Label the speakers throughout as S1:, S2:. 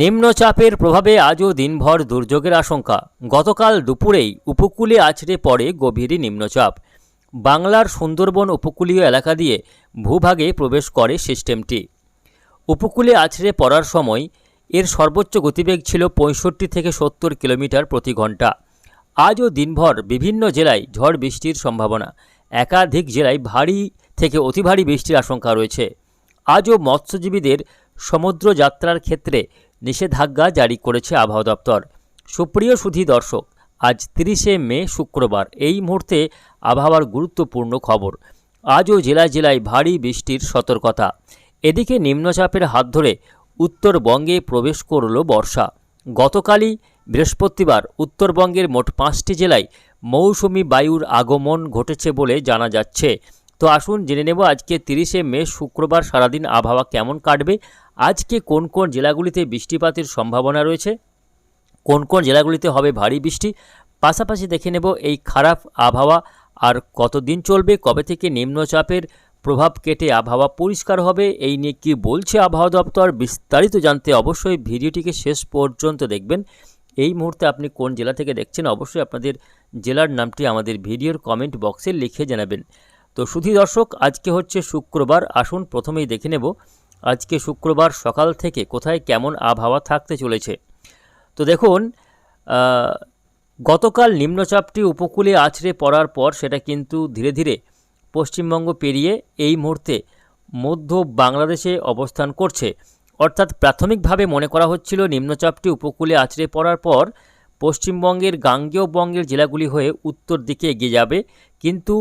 S1: নিম্নচাপের প্রভাবে আজও দিনভর দুর্যোগের আশঙ্কা। গতকাল দুপুরেই উপকূলে আছড়ে পড়ে গভীর নিম্নচাপ। বাংলার সুন্দরবন উপকূলীয় এলাকা দিয়ে ভূভাগে প্রবেশ করে সিস্টেমটি। উপকূলে আছড়ে পড়ার সময় এর সর্বোচ্চ গতিবেগ ছিল পঁয়ষট্টি থেকে সত্তর কিলোমিটার প্রতি ঘণ্টা। আজও দিনভর বিভিন্ন জেলায় ঝড় বৃষ্টির সম্ভাবনা। একাধিক জেলায় ভারী থেকে অতি ভারী বৃষ্টির আশঙ্কা রয়েছে। আজও মৎস্যজীবীদের সমুদ্র যাত্রার ক্ষেত্রে নিষেধাজ্ঞা জারি করেছে আবহাওয়া দপ্তর। সুপ্রিয় সুধী দর্শক, আজ তিরিশে মে শুক্রবার, এই মুহূর্তে আবহাওয়ার গুরুত্বপূর্ণ খবর। আজও জেলায় জেলায় ভারী বৃষ্টির সতর্কতা। এদিকে নিম্নচাপের হাত ধরে উত্তরবঙ্গে প্রবেশ করল বর্ষা। গতকালই বৃহস্পতিবার উত্তরবঙ্গের মোট পাঁচটি জেলায় মৌসুমি বায়ুর আগমন ঘটেছে বলে জানা যাচ্ছে। তো আসুন জেনে নেব আজকে তিরিশে মে শুক্রবার সারাদিন আবহাওয়া কেমন কাটবে আজকে কোন কোন জেলাগুলিতে বৃষ্টিপাতের সম্ভাবনা রয়েছে? কোন কোন জেলাগুলিতে হবে ভারী বৃষ্টি? পাশাপাশি দেখে নেব এই খারাপ আবহাওয়া আর কতদিন চলবে? কবে থেকে নিম্নচাপের প্রভাব কেটে আবহাওয়া পরিষ্কার হবে? এই নিয়ে কী বলছে আবহাওয়া দপ্তর? বিস্তারিত জানতে অবশ্যই ভিডিওটিকে শেষ পর্যন্ত দেখবেন। এই মুহূর্তে আপনি কোন জেলা থেকে দেখছেন, অবশ্যই আপনাদের জেলার নামটি আমাদের ভিডিওর কমেন্ট বক্সে লিখে জানাবেন। তো শুধু দর্শক, আজকে হচ্ছে শুক্রবার। আসুন, প্রথমেই দেখে নেব আজকে শুক্রবার সকাল থেকে কোথায় কেমন আবহাওয়া থাকতে চলেছে? তো দেখুন গতকাল নিম্নচাপটি উপকূলে আছড়ে পড়ার পর সেটা কিন্তু ধীরে ধীরে পশ্চিমবঙ্গ পেরিয়ে এই মুহূর্তে মধ্য বাংলাদেশে অবস্থান করছে। অর্থাৎ প্রাথমিকভাবে মনে করা হচ্ছিল নিম্নচাপটি উপকূলে আছড়ে পড়ার পর পশ্চিমবঙ্গের গাঙ্গেয় বঙ্গের জেলাগুলি হয়ে উত্তর দিকে এগিয়ে যাবে। কিন্তু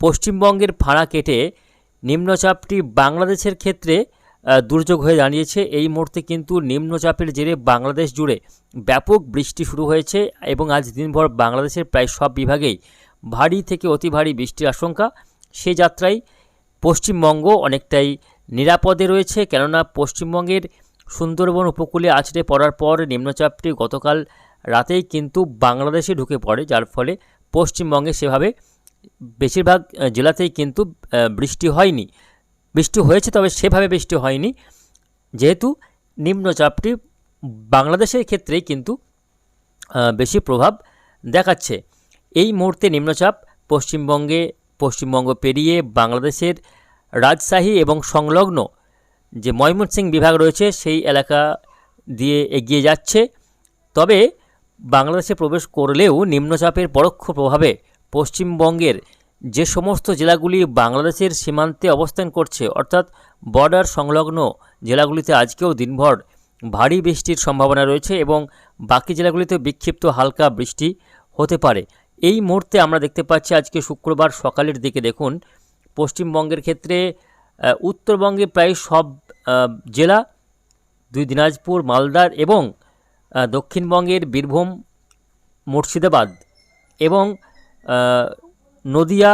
S1: পশ্চিমবঙ্গের ফাঁড়া কেটে নিম্নচাপটি বাংলাদেশের ক্ষেত্রে দুর্যোগ হয়ে দাঁড়িয়েছে। এই মুহূর্তে কিন্তু নিম্নচাপের জেরে বাংলাদেশ জুড়ে ব্যাপক বৃষ্টি শুরু হয়েছে এবং আজ দিনভর বাংলাদেশের প্রায় সব বিভাগেই ভারী থেকে অতি ভারী বৃষ্টির আশঙ্কা। সে যাত্রায় পশ্চিমবঙ্গ অনেকটাই নিরাপদে রয়েছে, কেননা পশ্চিমবঙ্গের সুন্দরবন উপকূলে আছড়ে পড়ার পর নিম্নচাপটি গতকাল রাতেই কিন্তু বাংলাদেশে ঢুকে পড়ে, যার ফলে পশ্চিমবঙ্গে সেভাবে বেশিরভাগ জেলাতেই কিন্তু বৃষ্টি হয়নি। বৃষ্টি হয়েছে, তবে সেভাবে বৃষ্টি হয়নি। যেহেতু নিম্নচাপটি বাংলাদেশের ক্ষেত্রেই কিন্তু বেশি প্রভাব দেখাচ্ছে। এই মুহূর্তে নিম্নচাপ পশ্চিমবঙ্গে, পশ্চিমবঙ্গ পেরিয়ে বাংলাদেশের রাজশাহী এবং সংলগ্ন যে ময়মনসিংহ বিভাগ রয়েছে, সেই এলাকা দিয়ে এগিয়ে যাচ্ছে। তবে বাংলাদেশে প্রবেশ করলেও নিম্নচাপের পরোক্ষ প্রভাবে পশ্চিমবঙ্গের যে সমস্ত জেলাগুলি বাংলাদেশের সীমান্তে অবস্থান করছে, অর্থাৎ বর্ডার সংলগ্ন জেলাগুলিতে আজকেও দিনভর ভারী বৃষ্টির সম্ভাবনা রয়েছে এবং বাকি জেলাগুলিতে বিক্ষিপ্ত হালকা বৃষ্টি হতে পারে। এই মুহূর্তে আমরা দেখতে পাচ্ছি আজকে শুক্রবার সকালের দিকে দেখুন, পশ্চিমবঙ্গের ক্ষেত্রে উত্তরবঙ্গে প্রায় সব জেলা, দুই দিনাজপুর, মালদার এবং দক্ষিণবঙ্গের বীরভূম, মুর্শিদাবাদ এবং নদিয়া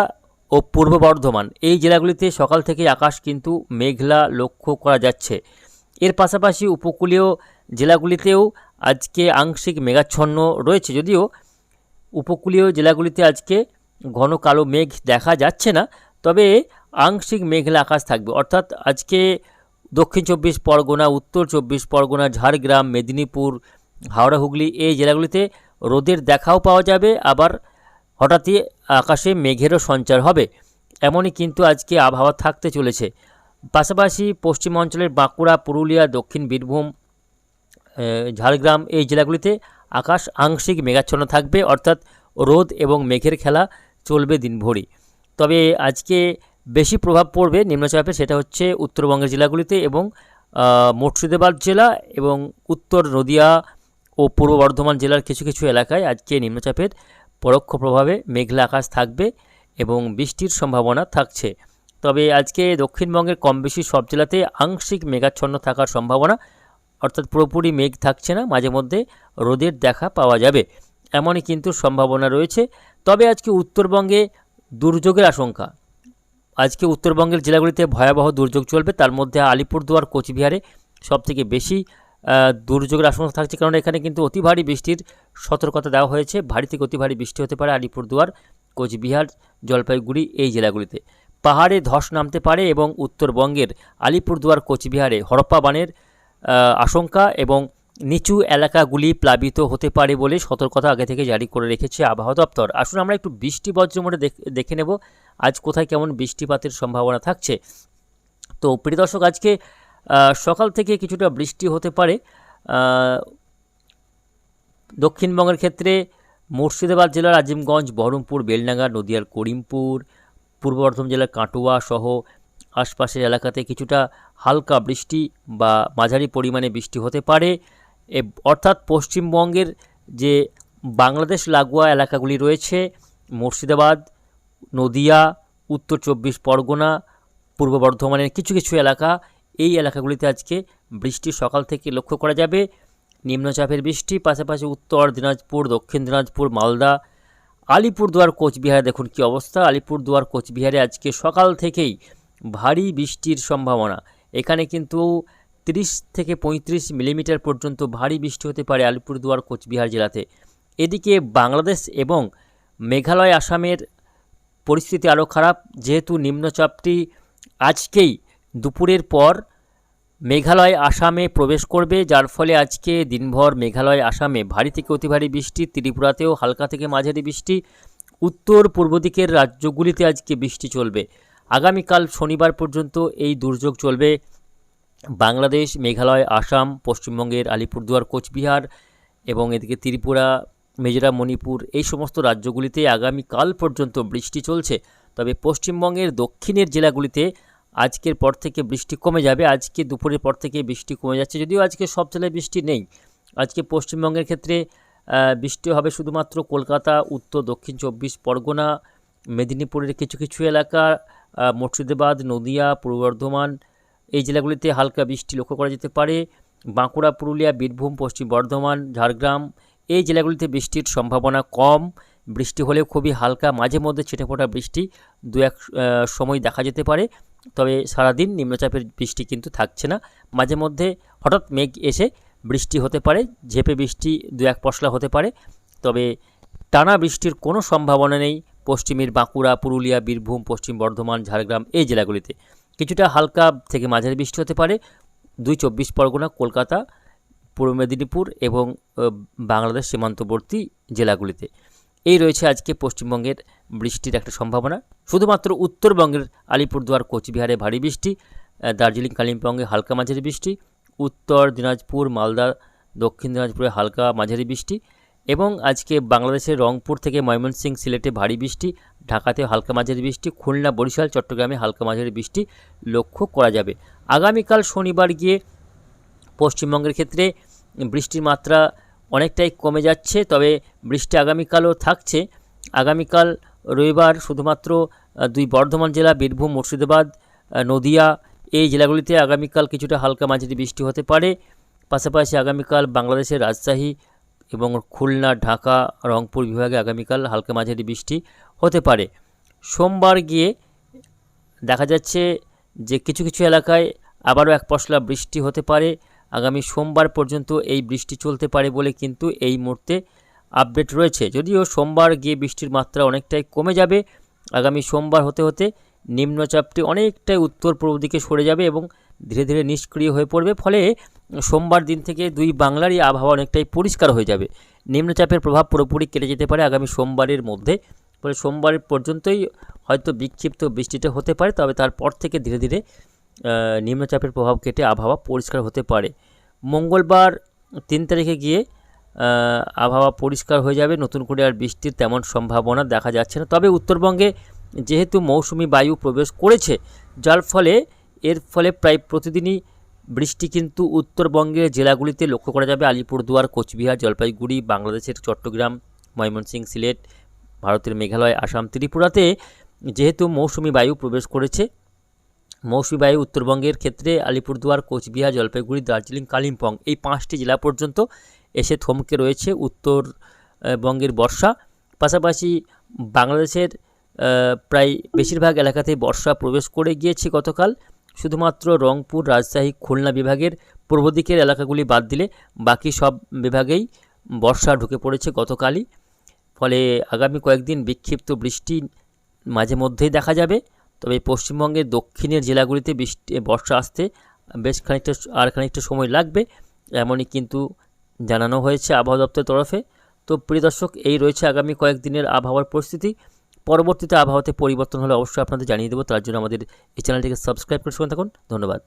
S1: ও পূর্ব বর্ধমান, এই জেলাগুলিতে সকাল থেকে আকাশ কিন্তু মেঘলা লক্ষ্য করা যাচ্ছে। এর পাশাপাশি উপকূলীয় জেলাগুলিতেও আজকে আংশিক মেঘাচ্ছন্ন রয়েছে। যদিও উপকূলীয় জেলাগুলিতে আজকে ঘন কালো মেঘ দেখা যাচ্ছে না, তবে আংশিক মেঘলা আকাশ থাকবে। অর্থাৎ আজকে দক্ষিণ চব্বিশ পরগনা, উত্তর চব্বিশ পরগনা, ঝাড়গ্রাম, মেদিনীপুর, হাওড়া, হুগলি এই জেলাগুলিতে রোদের দেখাও পাওয়া যাবে। আবার হঠাৎই আকাশে মেঘেরও সঞ্চার হবে। এমনই কিন্তু আজকে আবহাওয়া থাকতে চলেছে। পাশাপাশি পশ্চিম অঞ্চলের বাঁকুড়া, পুরুলিয়া, দক্ষিণ বীরভূম ঝাড়গ্রাম এই জেলাগুলিতে আকাশ আংশিক মেঘাচ্ছন্ন থাকবে, অর্থাৎ রোদ এবং মেঘের খেলা চলবে দিনভরই তবে আজকে বেশি প্রভাব পড়বে নিম্নচাপে, সেটা হচ্ছে উত্তরবঙ্গের জেলাগুলিতে এবং মুর্শিদাবাদ জেলা এবং উত্তর নদিয়া ও পূর্ব বর্ধমান জেলার কিছু কিছু এলাকায় আজকে নিম্নচাপের পরোক্ষ প্রভাবে মেঘলা আকাশ থাকবে এবং বৃষ্টির সম্ভাবনা থাকছে। তবে আজকে দক্ষিণবঙ্গের কম বেশি সব জেলাতে আংশিক মেঘাচ্ছন্ন থাকার সম্ভাবনা, অর্থাৎ পুরোপুরি মেঘ থাকছে না, মাঝে মধ্যে রোদের দেখা পাওয়া যাবে। এমনই কিন্তু সম্ভাবনা রয়েছে। তবে আজকে উত্তরবঙ্গে দুর্যোগের আশঙ্কা। আজকে উত্তরবঙ্গের জেলাগুলিতে ভয়াবহ দুর্যোগ চলবে। তার মধ্যে আলিপুরদুয়ার, কোচবিহারে সবথেকে বেশি দুর্যোগের আশঙ্কা থাকছে কারণ এখানে কিন্তু অতি ভারী বৃষ্টির সতর্কতা দেওয়া হয়েছে। ভারী থেকে অতি ভারী বৃষ্টি হতে পারে আলিপুরদুয়ার, কোচবিহার, জলপাইগুড়ি এই জেলাগুলিতে। পাহাড়ে ধস নামতে পারে এবং উত্তরবঙ্গের আলিপুরদুয়ার, কোচবিহারে হরপ্পা বানের আশঙ্কা এবং নিচু এলাকাগুলি প্লাবিত হতে পারে বলে সতর্কতা আগে থেকে জারি করে রেখেছে আবহাওয়া দপ্তর। আসুন আমরা একটু বৃষ্টি বজ্রের মধ্যে দেখ- নেব। আজ কোথায় কেমন বৃষ্টিপাতের সম্ভাবনা থাকছে? তো প্রিয় দর্শক, আজকে সকাল থেকে কিছুটা বৃষ্টি হতে পারে। দক্ষিণবঙ্গের ক্ষেত্রে মুর্শিদাবাদ জেলার আজিমগঞ্জ, বহরমপুর, বেলডাঙ্গা, নদিয়ার করিমপুর, পূর্ব বর্ধমান জেলার কাটোয়া সহ আশপাশের এলাকাতে কিছুটা হালকা বৃষ্টি বা মাঝারি পরিমাণে বৃষ্টি হতে পারে। অর্থাৎ পশ্চিমবঙ্গের যে বাংলাদেশ লাগোয়া এলাকাগুলি রয়েছে, মুর্শিদাবাদ, নদিয়া, উত্তর চব্বিশ পরগনা, পূর্ব বর্ধমানের কিছু কিছু এলাকা এই এলাকাগুলিতে আজকে বৃষ্টি সকাল থেকে লক্ষ্য করা যাবে। নিম্নচাপের বৃষ্টি, পাশাপাশি উত্তর দিনাজপুর, দক্ষিণ দিনাজপুর, মালদা, আলিপুরদুয়ার, কোচবিহারে দেখুন কি অবস্থা। আলিপুরদুয়ার, কোচবিহারে আজকে সকাল থেকেই ভারী বৃষ্টির সম্ভাবনা। এখানে কিন্তু তিরিশ থেকে পঁয়ত্রিশ মিলিমিটার পর্যন্ত ভারী বৃষ্টি হতে পারে আলিপুরদুয়ার, কোচবিহার জেলাতে। এদিকে বাংলাদেশ এবং মেঘালয়, আসামের পরিস্থিতি আরও খারাপ। যেহেতু নিম্নচাপটি আজকেই দুপুরের পর মেঘালয় আসামে প্রবেশ করবে, যার ফলে আজকে দিনভর মেঘালয় আসামে ভারী থেকে অতি ভারী বৃষ্টি, ত্রিপুরাতেও হালকা থেকে মাঝারি বৃষ্টি, উত্তর পূর্ব দিকের রাজ্যগুলিতে আজকে বৃষ্টি চলবে। আগামীকাল শনিবার পর্যন্ত এই দুর্যোগ চলবে। বাংলাদেশ, মেঘালয়, আসাম, পশ্চিমবঙ্গের আলিপুরদুয়ার, কোচবিহার এবং এদিকে ত্রিপুরা, মিজোরাম, মণিপুর এই সমস্ত রাজ্যগুলিতে আগামীকাল পর্যন্ত বৃষ্টি চলছে। তবে পশ্চিমবঙ্গের দক্ষিণের জেলাগুলিতে আজকের পর থেকে বৃষ্টি কমে যাবে। আজকে দুপুরের পর থেকে বৃষ্টি কমে যাচ্ছে। যদিও আজকে সব জেলায় বৃষ্টি নেই। আজকে পশ্চিমবঙ্গের ক্ষেত্রে বৃষ্টি হবে শুধুমাত্র কলকাতা, উত্তর, দক্ষিণ চব্বিশ পরগনা, মেদিনীপুরের কিছু কিছু এলাকা মুর্শিদাবাদ, নদিয়া, পূর্ব বর্ধমান, এই জেলাগুলিতে হালকা বৃষ্টি লক্ষ্য করা যেতে পারে। বাঁকুড়া, পুরুলিয়া, বীরভূম, পশ্চিম বর্ধমান, ঝাড়গ্রাম, এই জেলাগুলিতে বৃষ্টির সম্ভাবনা কম। বৃষ্টি হলেও খুবই হালকা মাঝে মধ্যে ছিটেফোঁটা বৃষ্টি দু এক সময় দেখা যেতে পারে। তবে সারাদিন নিম্নচাপের বৃষ্টি কিন্তু থাকছে না। মাঝে মধ্যে হঠাৎ মেঘ এসে বৃষ্টি হতে পারে, ঝেপে বৃষ্টি দু এক পশলা হতে পারে। তবে টানা বৃষ্টির কোনো সম্ভাবনা নেই পশ্চিমের বাঁকুড়া, পুরুলিয়া, বীরভূম, পশ্চিম বর্ধমান, ঝাড়গ্রাম এই জেলাগুলিতে। কিছুটা হালকা থেকে মাঝারি বৃষ্টি হতে পারে। দুই চব্বিশ পরগনা, কলকাতা, পূর্ব মেদিনীপুর এবং বাংলাদেশ সীমান্তবর্তী জেলাগুলিতে। এই রয়েছে আজকে পশ্চিমবঙ্গের বৃষ্টির একটা সম্ভাবনা। শুধুমাত্র উত্তরবঙ্গের আলিপুরদুয়ার, কোচবিহারে ভারী বৃষ্টি দার্জিলিং, কালিম্পংয়ে হালকা মাঝারি বৃষ্টি, উত্তর দিনাজপুর, মালদা, দক্ষিণ দিনাজপুরে হালকা মাঝারি বৃষ্টি এবং আজকে বাংলাদেশের রংপুর থেকে ময়মনসিং সিলেটে ভারী বৃষ্টি, ঢাকাতে হালকা মাঝারি বৃষ্টি, খুলনা, বরিশাল, চট্টগ্রামে হালকা মাঝারি বৃষ্টি লক্ষ্য করা যাবে। আগামীকাল শনিবার গিয়ে পশ্চিমবঙ্গের ক্ষেত্রে বৃষ্টির মাত্রা অনেকটাই কমে যাচ্ছে, তবে বৃষ্টি আগামীকালও থাকছে। আগামীকাল রবিবার শুধুমাত্র দুই বর্ধমান জেলা, বীরভূম, মুর্শিদাবাদ নদিয়া, এই জেলাগুলিতে আগামীকাল কিছুটা হালকা মাঝারি বৃষ্টি হতে পারে। পাশাপাশি আগামীকাল বাংলাদেশের রাজশাহী এবং খুলনা, ঢাকা, রংপুর বিভাগে আগামীকাল হালকা মাঝারি বৃষ্টি হতে পারে। সোমবার গিয়ে দেখা যাচ্ছে যে কিছু কিছু এলাকায় আবারও এক পশলা বৃষ্টি হতে পারে। আগামী সোমবার পর্যন্ত এই বৃষ্টি চলতে পারে বলে কিন্তু এই মুহূর্তে আপডেট রয়েছে। যদিও সোমবার গিয়ে বৃষ্টির মাত্রা অনেকটাই কমে যাবে, আগামী সোমবার হতে হতে নিম্নচাপটি অনেকটাই উত্তর পূর্ব দিকে সরে যাবে এবং ধীরে ধীরে নিষ্ক্রিয় হয়ে পড়বে। ফলে সোমবার দিন থেকে দুই বাংলারই আবহাওয়া অনেকটাই পরিষ্কার হয়ে যাবে। নিম্নচাপের প্রভাব পুরোপুরি কেটে যেতে পারে আগামী সোমবারের মধ্যে। ফলে সোমবার পর্যন্তই হয়তো বিক্ষিপ্ত বৃষ্টিটা হতে পারে, তবে তারপর থেকে ধীরে ধীরে নিম্নচাপের প্রভাব কেটে আবহাওয়া পরিষ্কার হতে পারে। মঙ্গলবার তিন তারিখে গিয়ে আবহাওয়া পরিষ্কার হয়ে যাবে। নতুন করে আর বৃষ্টির তেমন সম্ভাবনা দেখা যাচ্ছে না। তবে উত্তরবঙ্গে যেহেতু মৌসুমি বায়ু প্রবেশ করেছে, যার ফলে, এর ফলে প্রায় প্রতিদিনই বৃষ্টি কিন্তু উত্তরবঙ্গের জেলাগুলিতে লক্ষ্য করা যাবে। আলিপুরদুয়ার, কোচবিহার, জলপাইগুড়ি, বাংলাদেশের চট্টগ্রাম, ময়মনসিংহ, সিলেট, ভারতের মেঘালয়, আসাম, ত্রিপুরাতে যেহেতু মৌসুমি বায়ু প্রবেশ করেছে মৌসুমি বায়ু উত্তরবঙ্গের ক্ষেত্রে আলিপুরদুয়ার, কোচবিহার, জলপাইগুড়ি, দার্জিলিং, কালিম্পং এই পাঁচটি জেলা পর্যন্ত এসে থমকে রয়েছে উত্তরবঙ্গের বর্ষা। পাশাপাশি বাংলাদেশের প্রায় বেশিরভাগ এলাকাতেই বর্ষা প্রবেশ করে গিয়েছে গতকাল। শুধুমাত্র রংপুর, রাজশাহী, খুলনা বিভাগের পূর্ব দিকের এলাকাগুলি বাদ দিলে বাকি সব বিভাগেই বর্ষা ঢুকে পড়েছে গতকালই। ফলে আগামী কয়েকদিন বিক্ষিপ্ত বৃষ্টি মাঝে মধ্যেই দেখা যাবে। তবে পশ্চিমবঙ্গের দক্ষিণের জেলাগুলিতে বৃষ্টি, বর্ষা আসতে বেশ খানিকটা আর খানিকটা সময় লাগবে, এমনই কিন্তু জানানো হয়েছে আবহাওয়া দপ্তরের তরফে। তো প্রিয় দর্শক, এই রয়েছে আগামী কয়েকদিনের আবহাওয়ার পরিস্থিতি। পরবর্তীতে আবহাওয়াতে পরিবর্তন হলে অবশ্যই আপনাদের জানিয়ে দেবো, তার জন্য আমাদের এই চ্যানেলটিকে সাবস্ক্রাইব করে শুনে থাকুন। ধন্যবাদ।